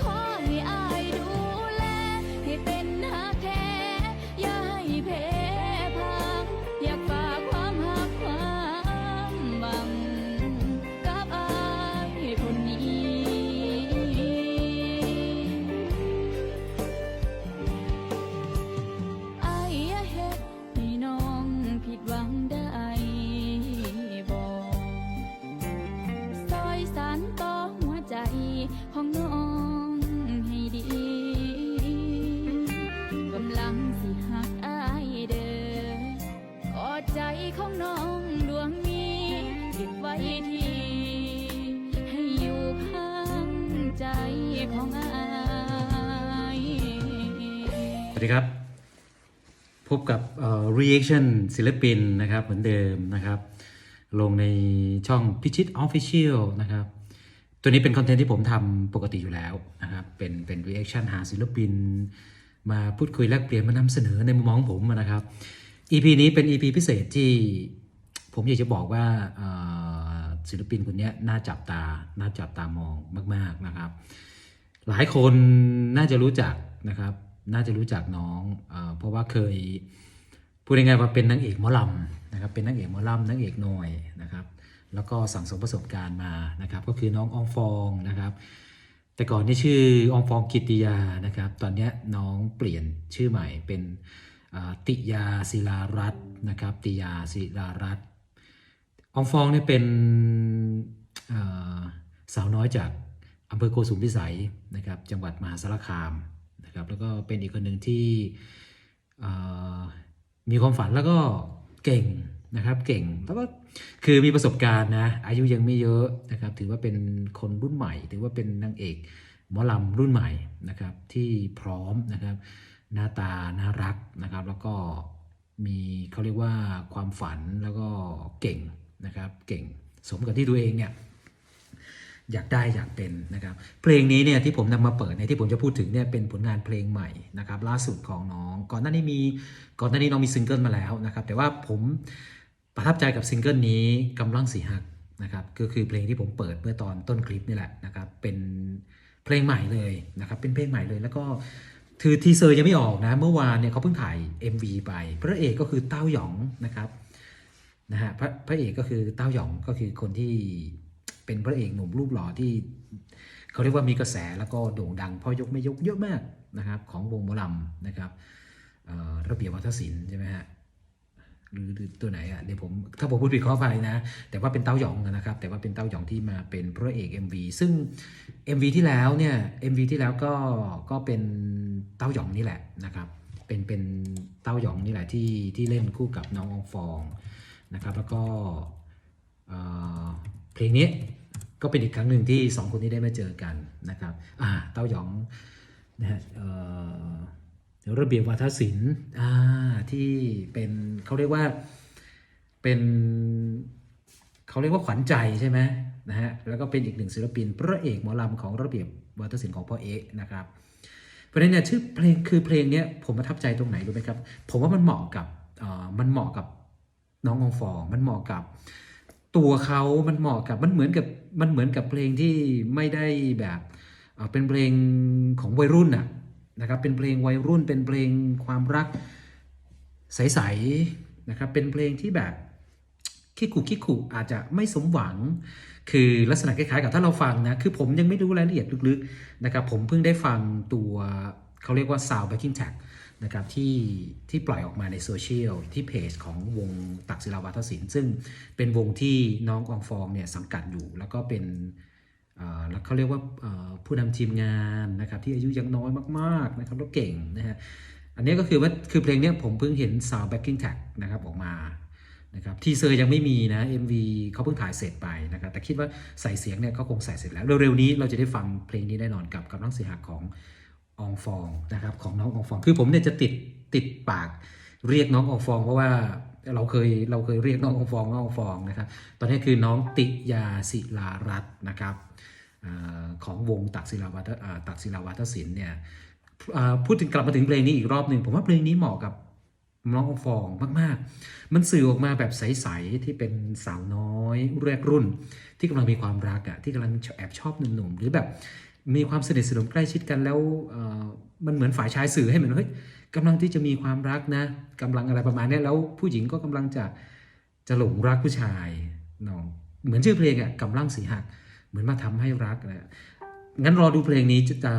ขอให้อายดูแล ให้เป็นหัแท้ อย่าให้แพ้พังอยากฝากความหัามหวังกับอายคนนี้ อายเฮ็ดน้องผิดหวังได้บอกซอยสานต่อหัวใจของ สวัสดีครับ พบกับ reaction ศิลปินนะครับเหมือนเดิมนะครับ ลงในช่องพิชิต Official นะครับ ตัวนี้เป็นคอนเทนต์ที่ผมทำปกติอยู่แล้วนะครับ เป็นเป็น reaction หาศิลปิน มาพูดคุยแลกเปลี่ยนมานำเสนอในมุมมองผมนะครับ EP นี้เป็น EP พิเศษที่ผมอยากจะบอกว่าเศิลปินคนนี้น่าจับตา น่าจับตามองมาก ๆนะครับ หลายคนน่าจะรู้จักนะครับ น่าจะรู้จักน้องเอเพราะว่าเคยพูดง่ายๆว่าเป็นนางเอกมอลำนะครับ เป็นนางเอกมอลำนางเอกหน่อยนะครับ แล้วก็สั่งสมประสบการณ์มานะครับ ก็คือน้องอองฟองนะครับ แต่ก่อนนี่ชื่ออองฟองกิติยานะครับ ตอนนี้น้องเปลี่ยนชื่อใหม่เป็นติยาศิลารัตน์นะครับ ติยาศิลารัตน์ อองฟองเนี่ยเป็นสาวน้อยจากอำเภอโกสุมพิสัยนะครับจังหวัดมหาสารคามนะครับแล้วก็เป็นอีกคนหนึ่งที่มีความฝันแล้วก็เก่งนะครับเก่งแล้วก็คือมีประสบการณ์นะอายุยังไม่เยอะนะครับถือว่าเป็นคนรุ่นใหม่ ถือว่าเป็นนางเอกหมอลำรุ่นใหม่นะครับที่พร้อมนะครับหน้าตาน่ารักนะครับแล้วก็มีเขาเรียกว่าความฝันแล้วก็เก่ง นะครับเก่งสมกับที่ตัวเองเนี่ยอยากได้อยากเป็นนะครับเพลงนี้เนี่ยที่ผมนำมาเปิดในที่ผมจะพูดถึงเนี่ยเป็นผลงานเพลงใหม่นะครับล่าสุดของน้อง ก่อนหน้านี้มีก่อนหน้านี้น้องมีซิงเกิลมาแล้วนะครับแต่ว่าผมประทับใจกับซิงเกิลนี้กำลังสีหักนะครับก็คือเพลงที่ผมเปิดเมื่อตอนต้นคลิปนี่แหละนะครับเป็นเพลงใหม่เลยนะครับเป็นเพลงใหม่เลยแล้วก็คือทีเซอร์ยังไม่ออกนะเมื่อวานเนี่ยเขาเพิ่งถ่าย MV ไปพระเอกก็คือเต้าหยองนะครับ นะฮะพระพระเอกก็คือเต้าหยองก็คือคนที่เป็นพระเอกหนุ่มรูปหล่อที่เขาเรียกว่ามีกระแสแล้วก็โด่งดังพ่อยกไม่ยกเยอะมากนะครับ ของวงมอลำนะครับระเบียบวัฒนศิลป์ใช่ไหมฮะหรือตัวไหนอะเดี๋ยวผมถ้าผมพูดผิดขออภัยนะ แต่ว่าเป็นเต้าหยองนะครับ แต่ว่าเป็นเต้าหยองที่มาเป็นพระเอก MV ซึ่ง MV ที่แล้วเนี่ย MV ที่แล้วก็ก็เป็นเต้าหยองนี่แหละนะครับ เป็นเป็นเต้าหยองนี่แหละที่ที่เล่นคู่กับน้ององฟอง นะครับแล้วก็เพลงนี้ก็เป็นอีกครั้งหนึ่งที่สองคนนี้ได้มาเจอกันนะครับอ่าเต้าหยองนะฮะเอ่อระเบียบวาทศิลป์อ่าที่เป็นเขาเรียกว่าเป็นเขาเรียกว่าขวัญใจใช่ไหมนะฮะแล้วก็เป็นอีกหนึ่งศิลปิน พระเอกหมอลำของระเบียบวาทศิลป์ของพ่อเอ๊นะครับเพราะฉะนั้นเนี่ยชื่อเพลงคือเพลงเนี้ยผมประทับใจตรงไหนรู้ไหมครับ ผมว่ามันเหมาะกับเอ่อมันเหมาะกับ น้ององฟองมันเหมาะกับ ตัวเขามันเหมาะกับมันเหมือนกับมันเหมือนกับเพลงที่ไม่ได้แบบเป็นเพลงของวัยรุ่นน่ะนะครับเป็นเพลงวัยรุ่นเป็นเพลงความรักใสๆนะครับเป็นเพลงที่แบบคิกคุคิกคุอาจจะไม่สมหวัง คือลักษณะคล้ายๆกับถ้าเราฟังนะคือผมยังไม่รู้รายละเอียดลึกๆนะครับผมเพิ่งได้ฟังตัวเขาเรียกว่า sound backing track นะครับที่ที่ปล่อยออกมาในโซเชียลที่เพจของวงตักศิลาวัฒศิลป์ซึ่งเป็นวงที่น้องอองฟองเนี่ยสังกัดอยู่ แล้วก็เป็นเอ่อแล้วเขาเรียกว่าผู้นำทีมงานนะครับที่อายุยังน้อยมากๆนะครับแล้วเก่งนะฮะอันนี้ก็คือว่าคือเพลงนี้ผมเพิ่งเห็น sound backing track นะครับออกมานะครับทีเซอร์ยังไม่มีนะ MV เขาเพิ่งถ่ายเสร็จไปนะครับแต่คิดว่าใส่เสียงเนี่ยก็คงใส่เสร็จแล้ว เร็วๆนี้เราจะได้ฟังเพลงนี้แน่นอนกับกำลังเสียหักของ องฟองนะครับของน้ององฟอง คือผมเนี่ยจะติดติดปากเรียกน้ององฟอง เพราะว่าเราเคยเราเคยเรียกน้ององฟองน้ององฟองนะครับ ตอนนี้คือน้องติยาศิลารัตน์นะครับอของวงตักศิลาวัฒตักศิลาวัฒศิลป์เนี่ยพูดถึงกลับมาถึงเพลงนี้อีกรอบหนึ่งผมว่าเพลงนี้เหมาะกับน้ององฟองมากๆ มันสื่อออกมาแบบใสๆที่เป็นสาวน้อยแรกรุ่น ที่กำลังมีความรักอะที่กำลังแอบชอบหนุ่มๆหรือแบบ มีความสนิทสนมใกล้ชิดกันแล้วมันเหมือนฝ่ายชายสื่อให้เหมือนเฮ้ยกำลังที่จะมีความรักนะกำลังอะไรประมาณนี้แล้วผู้หญิงก็กำลังจะจะหลงรักผู้ชายเนาะเหมือนชื่อเพลงอะกำลังสีหัก เหมือนมาทำให้รักนะ งั้นรอดูเพลงนี้จะ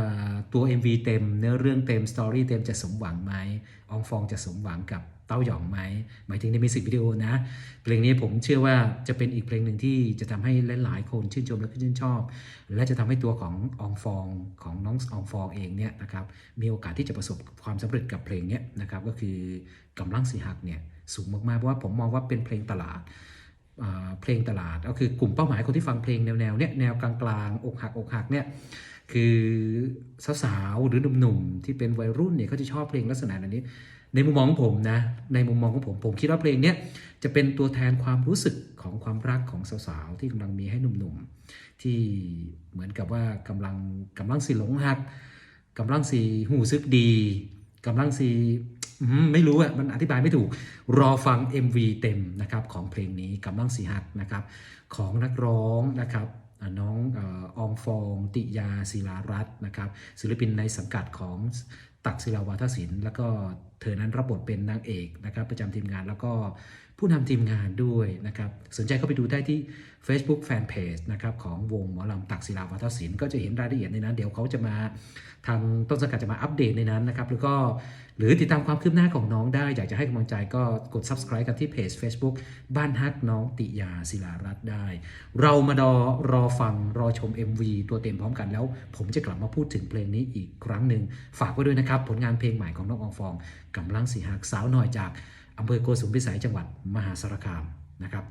ตัว MV เต็ม เนื้อเรื่องเต็มสตอรี่เต็มจะสมหวังไหมอองฟองจะสมหวังกับเต้าหยองไหมหมายถึงในมิวสิกวิดีโอนะ เพลงนี้ผมเชื่อว่าจะเป็นอีกเพลงหนึ่งที่จะทำให้หลายๆคนชื่นชมและก็ชื่นชอบ และจะทำให้ตัวของอองฟองของน้องอองฟองเองเนี่ยนะครับมีโอกาสที่จะประสบความสำเร็จกับเพลงนี้นะครับก็คือกำลังสีหักเนี่ยสูงมากๆเพราะว่าผมมองว่าเป็นเพลงตลาด เพลงตลาด ก็คือกลุ่มเป้าหมายคนที่ฟังเพลงแนวแนวๆเนี้ยแนวกลางๆอกหักอกหักเนี่ยคือสาวๆหรือหนุ่มๆที่เป็นวัยรุ่นเนี่ยเขาจะชอบเพลงลักษณะแบบนี้ ในมุมมองของผมนะในมุมมองของผมผมคิดว่าเพลงเนี้ยจะเป็นตัวแทนความรู้สึกของความรักของสาวๆที่กำลังมีให้หนุ่มๆที่เหมือนกับว่ากำลังกำลังสีหลงหักกำลังสีหูซึกดีกำลังสี ไม่รู้อะมันอธิบายไม่ถูก รอฟัง MV เต็มนะครับของเพลงนี้กำลังสีหักนะครับของนักร้องนะครับน้องอองฟองติยาศิลารัตน์นะครับศิลปินในสังกัดของตักศิลาวัฒศิลป์แล้วก็เธอนั้นรับบทเป็นนางเอกนะครับประจำทีมงานแล้วก็ ผู้นำทีมงานด้วยนะครับ สนใจเข้าไปดูได้ที่ Facebook Fanpage นะครับของวงหมอลำตักศิลาวาทศิลป์ก็จะเห็นรายละเอียดในนั้น เดี๋ยวเขาจะมาทางต้นสังกัดจะมาอัปเดตในนั้นนะครับ แล้วก็หรือติดตามความคืบหน้าของน้องได้ อยากจะให้กำลังใจก็กด subscribe กันที่เพจ Facebook บ้านฮักน้องติยาศิลารัตน์ได้ เรามาดอรอฟังรอชม MV ตัวเต็มพร้อมกันแล้ว ผมจะกลับมาพูดถึงเพลงนี้อีกครั้งหนึ่งฝากไว้ด้วยนะครับ ผลงานเพลงใหม่ของน้องอองฟองกำลังสีหักสาวหน่อยจาก อำเภอโกสุมพิสัยจังหวัดมหาสารคามนะครับ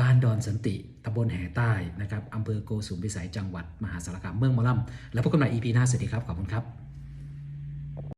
บ้านดอนสันติตำบลแห่ใต้นะครับอำเภอโกสุมพิสัยจังหวัดมหาสารคามเมืองมอลำแล้วพบกันใหม่ EP หน้าสวัสดีครับ ขอบคุณครับ